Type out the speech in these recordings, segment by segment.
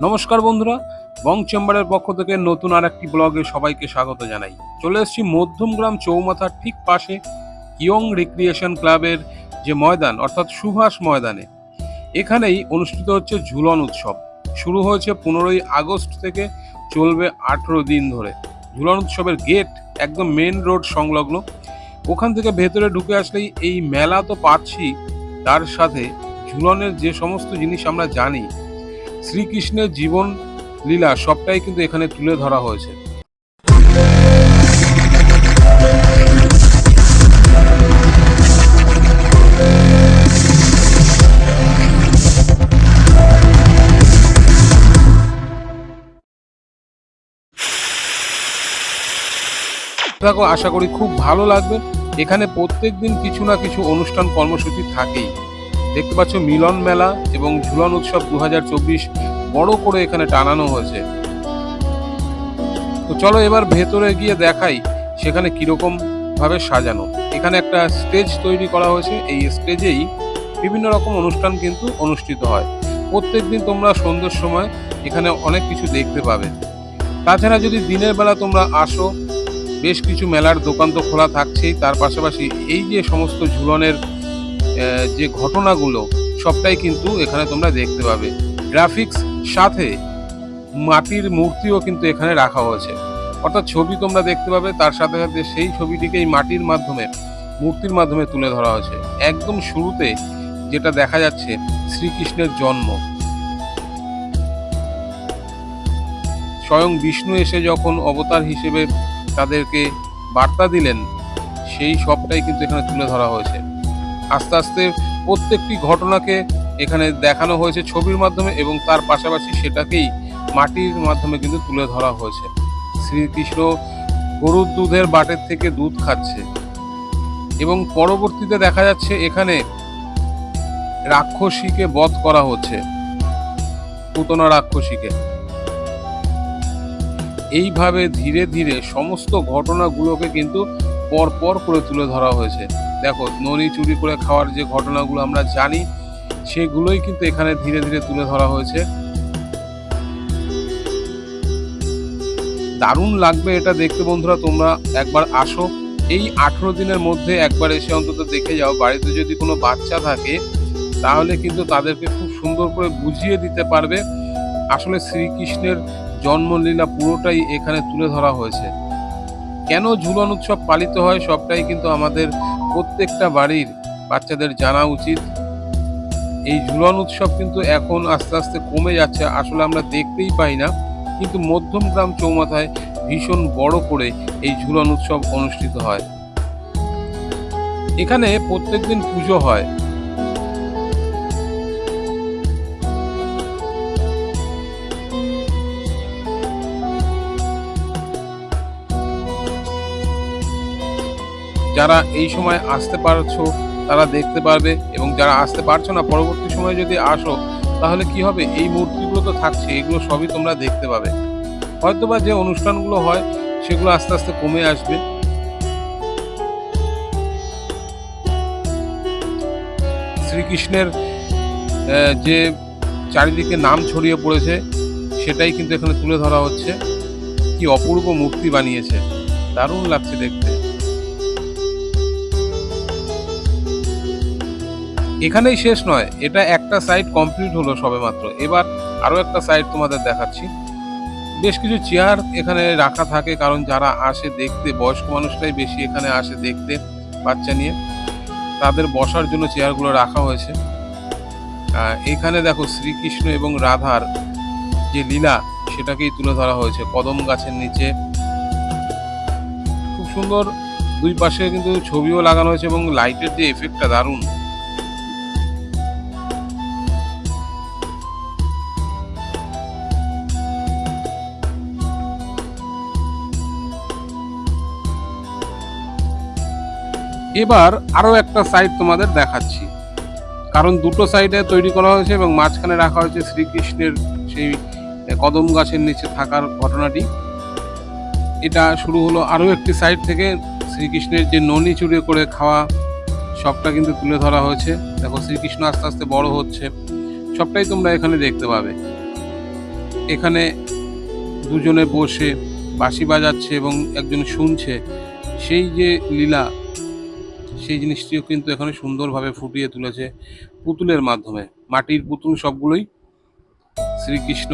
নমস্কার বন্ধুরা, বং চেম্বারের পক্ষ থেকে নতুন আর একটি ব্লগে সবাইকে স্বাগত জানাই। চলে এসেছি মধ্যমগ্রাম চৌমাথার ঠিক পাশে ইয়ং রিক্রিয়েশন ক্লাবের যে ময়দান, অর্থাৎ সুভাষ ময়দানে। এখানেই অনুষ্ঠিত হচ্ছে ঝুলন উৎসব। শুরু হয়েছে পনেরোই আগস্ট থেকে চলবে আঠেরো দিন ধরে। ঝুলন উৎসবের গেট একদম মেন রোড সংলগ্ন। ওখান থেকে ভেতরে ঢুকে আসলেই এই মেলা তো পাচ্ছি। তার সাথে ঝুলনের যে সমস্ত জিনিস আমরা জানি শ্রীকৃষ্ণের জীবন লীলা সবটাই কিন্তু এখানে তুলে ধরা হয়েছে। দেখো, আশা করি খুব ভালো লাগবে। এখানে প্রত্যেক দিন কিছু না কিছু অনুষ্ঠান কর্মসূচি থাকেই। দেখতে পাচ্ছ মিলন মেলা এবং ঝুলন উৎসব দু বড় করে এখানে টানানো হয়েছে। তো চলো এবার ভেতরে গিয়ে দেখাই সেখানে কীরকম ভাবে সাজানো। এখানে একটা স্টেজ তৈরি করা হয়েছে। এই স্টেজেই বিভিন্ন রকম অনুষ্ঠান কিন্তু অনুষ্ঠিত হয়। প্রত্যেক দিন তোমরা সন্ধ্যের সময় এখানে অনেক কিছু দেখতে পাবে। তাছাড়া যদি দিনের বেলা তোমরা আসো, বেশ কিছু মেলার দোকান তো খোলা থাকছেই। তার পাশাপাশি এই যে সমস্ত ঝুলনের যে ঘটনাগুলো, সবটাই কিন্তু এখানে তোমরা দেখতে পাবে। গ্রাফিক্স সাথে মাটির মূর্তিও কিন্তু এখানে রাখা হয়েছে। অর্থাৎ ছবি তোমরা দেখতে পাবে, তার সাথে সাথে সেই ছবিটিকে এই মাটির মাধ্যমে, মূর্তির মাধ্যমে তুলে ধরা হয়েছে। একদম শুরুতে যেটা দেখা যাচ্ছে, শ্রীকৃষ্ণের জন্ম। স্বয়ং বিষ্ণু এসে যখন অবতার হিসেবে তাদেরকে বার্তা দিলেন, সেই সবটাই কিন্তু এখানে তুলে ধরা হয়েছে। আস্তে আস্তে প্রত্যেকটি ঘটনাকে এখানে দেখানো হয়েছে ছবির মাধ্যমে এবং তার পাশাপাশি সেটাকেই মাটির মাধ্যমে কিন্তু তুলে ধরা হয়েছে। শ্রীকৃষ্ণ গরুর দুধের বাটের থেকে দুধ খাচ্ছে এবং পরবর্তীতে দেখা যাচ্ছে এখানে রাক্ষসীকে বধ করা হচ্ছে, পুতনা রাক্ষসীকে। এইভাবে ধীরে ধীরে সমস্ত ঘটনাগুলোকে কিন্তু পর পর করে তুলে ধরা হয়েছে। দেখো, ননি চুরি করে খাওয়ার যে ঘটনাগুলো আমরা জানি, সেগুলোই কিন্তু এখানে ধীরে ধীরে তুলে ধরা হয়েছে। দারুণ লাগবে এটা দেখতে বন্ধুরা, তোমরা একবার আসো। এই আঠেরো দিনের মধ্যে একবার এসে অন্তত দেখে যাও। বাড়িতে যদি কোনো বাচ্চা থাকে, তাহলে কিন্তু তাদেরকে খুব সুন্দর করে বুঝিয়ে দিতে পারবে। আসলে শ্রীকৃষ্ণের জন্মলীলা পুরোটাই এখানে তুলে ধরা হয়েছে। কেন ঝুলন উৎসব পালিত হয়, সবটাই কিন্তু আমাদের প্রত্যেকটা বাড়ির বাচ্চাদের জানা উচিত। এই ঝুলন উৎসব কিন্তু এখন আস্তে আস্তে কমে যাচ্ছে, আসলে আমরা দেখতেই পাই না। কিন্তু মধ্যম গ্রাম চৌমাথায় ভীষণ বড় করে এই ঝুলন উৎসব অনুষ্ঠিত হয়। এখানে প্রত্যেকদিন পুজো হয়। যারা এই সময় আসতে পারছ, তারা দেখতে পারবে এবং যারা আসতে পারছ না, পরবর্তী সময় যদি আসো, তাহলে কি হবে? এই মূর্তিগুলো তো থাকছে, এগুলো সবই তোমরা দেখতে পাবে। হয়তোবা যে অনুষ্ঠানগুলো হয়, সেগুলো আস্তে আস্তে কমে আসবে। শ্রীকৃষ্ণের যে চারিদিকে নাম ছড়িয়ে পড়েছে, সেটাই কিন্তু এখানে তুলে ধরা হচ্ছে। কি অপূর্ব মূর্তি বানিয়েছে। দারুণ লাগছে দেখতে। এখানেই শেষ নয়, এটা একটা সাইড কমপ্লিট হলো সবেমাত্র। এবার আরও একটা সাইড তোমাদের দেখাচ্ছি। বেশ কিছু চেয়ার এখানে রাখা থাকে, কারণ যারা আসে দেখতে, বয়স্ক মানুষটাই বেশি এখানে আসে দেখতে, বাচ্চা নিয়ে। তাদের বসার জন্য চেয়ারগুলো রাখা হয়েছে। এখানে দেখো শ্রীকৃষ্ণ এবং রাধার যে লীলা, সেটাকেই তুলে ধরা হয়েছে। কদম গাছের নিচে। খুব সুন্দর, দুই পাশে কিন্তু ছবিও লাগানো হয়েছে এবং লাইটের যে এফেক্টটা দারুণ। এবার আরও একটা সাইড তোমাদের দেখাচ্ছি। কারণ দুটো সাইডে তৈরি করা হয়েছে এবং মাঝখানে রাখা হয়েছে শ্রীকৃষ্ণের সেই কদম গাছের নিচে থাকার ঘটনাটি। এটা শুরু হলো আরও একটি সাইড থেকে শ্রীকৃষ্ণের যে ননি চুরি করে খাওয়া, সবটা কিন্তু তুলে ধরা হয়েছে। দেখো, শ্রীকৃষ্ণ আস্তে আস্তে বড় হচ্ছে। সবটাই তোমরা এখানে দেখতে পাবে। এখানে দুজনে বসে বাঁশি বাজাচ্ছে এবং একজন শুনছে সেই যে লীলা সেই জিনিসটিও কিন্তু এখানে সুন্দরভাবে ফুটিয়ে তুলেছে পুতুলের মাধ্যমে। মাটির পুতুল সবগুলোই শ্রীকৃষ্ণ।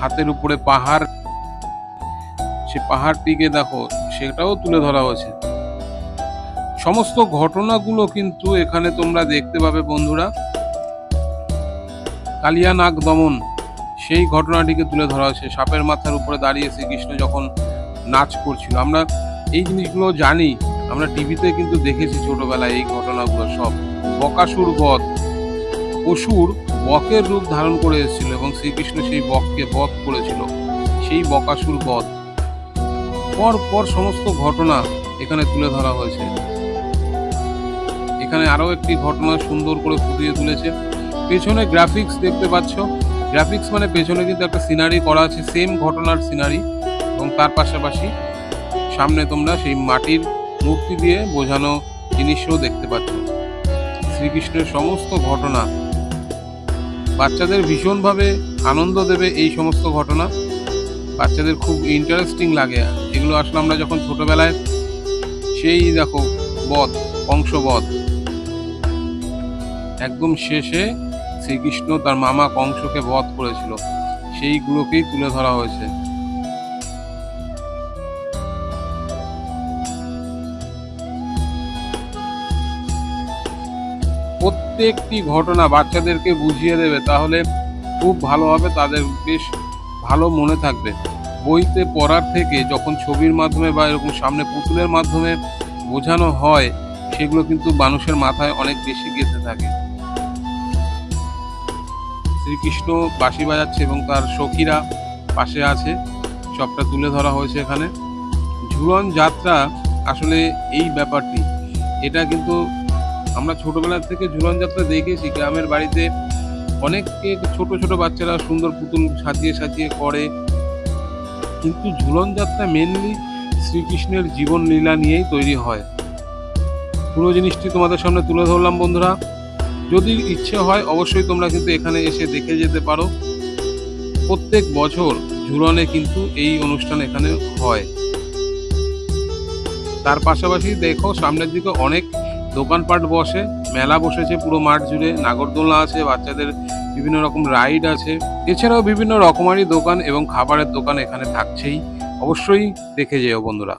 হাতের উপরে পাহাড়। সে পাহাড়টিকে দেখো, সেটাও তুলে ধরা হয়েছে। সমস্ত ঘটনাগুলো কিন্তু এখানে তোমরা দেখতে পাবে বন্ধুরা। কালিয়া নাগ দমন, সেই ঘটনাটিকে তুলে ধরা হয়েছে। সাপের মাথার উপরে দাঁড়িয়ে শ্রীকৃষ্ণ যখন নাচ করছিল। আমরা এই জিনিসগুলো জানি। আমরা টিভিতে কিন্তু দেখেছি ছোটবেলায় এই ঘটনাগুলো সব। বকাসুর বধ। অসুর বকের রূপ ধারণ করে এসেছিল এবং শ্রীকৃষ্ণ সেই বককে বধ করেছিল। সেই বকাসুর বধ। পর পর সমস্ত ঘটনা এখানে তুলে ধরা হয়েছে। এখানে আরও একটি ঘটনা সুন্দর করে ফুটিয়ে তুলেছে। পেছনে গ্রাফিক্স দেখতে পাচ্ছ। গ্রাফিক্স মানে পেছনে কিন্তু একটা সিনারি করা আছে। সেম ঘটনার সিনারি এবং তার পাশাপাশি সামনে তোমরা সেই মাটির মূর্তি দিয়ে বোঝানো জিনিসও দেখতে পাচ্ছ। শ্রীকৃষ্ণের সমস্ত ঘটনা। বাচ্চাদের ভীষণভাবে আনন্দ দেবে এই সমস্ত ঘটনা। বাচ্চাদের খুব ইন্টারেস্টিং লাগে। এগুলো আসলে আমরা যখন ছোটবেলায় সেই দেখো বধ কংসবধ একদম শেষে শ্রীকৃষ্ণ তার মামা কংসকে বধ করেছিল। সেইগুলোকেই তুলে ধরা হয়েছে। প্রত্যেকটি ঘটনা বাচ্চাদেরকে বুঝিয়ে দেবে, তাহলে খুব ভালো হবে, তাদের বেশ ভালো মনে থাকবে। বইতে পড়ার থেকে যখন ছবির মাধ্যমে বা এরকম সামনে পুতুলের মাধ্যমে বোঝানো হয়, সেগুলো কিন্তু মানুষের মাথায় অনেক বেশি গেঁথে থাকে। শ্রীকৃষ্ণ বাঁশি বাজাচ্ছে এবং তার সখীরা পাশে আছে, সবটা তুলে ধরা হয়েছে এখানে। ঝুলন যাত্রা আসলে এই ব্যাপারটি। এটা কিন্তু আমরা ছোটবেলা থেকে ঝুলন যাত্রা দেখেছি, গ্রামের বাড়িতে অনেককে ছোট ছোট বাচ্চারা সুন্দর পুতুল সাজিয়ে সাজিয়ে করে। কিন্তু ঝুলন যাত্রা মেনলি শ্রীকৃষ্ণের জীবন লীলা নিয়েই তৈরি হয়। পুরো জিনিসটি তোমাদের সামনে তুলে ধরলাম বন্ধুরা। যদি ইচ্ছে হয় অবশ্যই তোমরা কিন্তু এখানে এসে দেখে যেতে পারো। প্রত্যেক বছর ঝুলনে কিন্তু এই অনুষ্ঠান এখানে হয়। তার পাশাপাশি দেখো সামনের দিকে অনেক দোকানপাট বসে, মেলা বসেছে পুরো মাঠ জুড়ে নাগরদোলা আছে, বাচ্চাদের বিভিন্ন রকম রাইড আছে। এছাড়াও বিভিন্ন রকমারি দোকান এবং খাবারের দোকান এখানে থাকছেই। অবশ্যই দেখে যেও বন্ধুরা।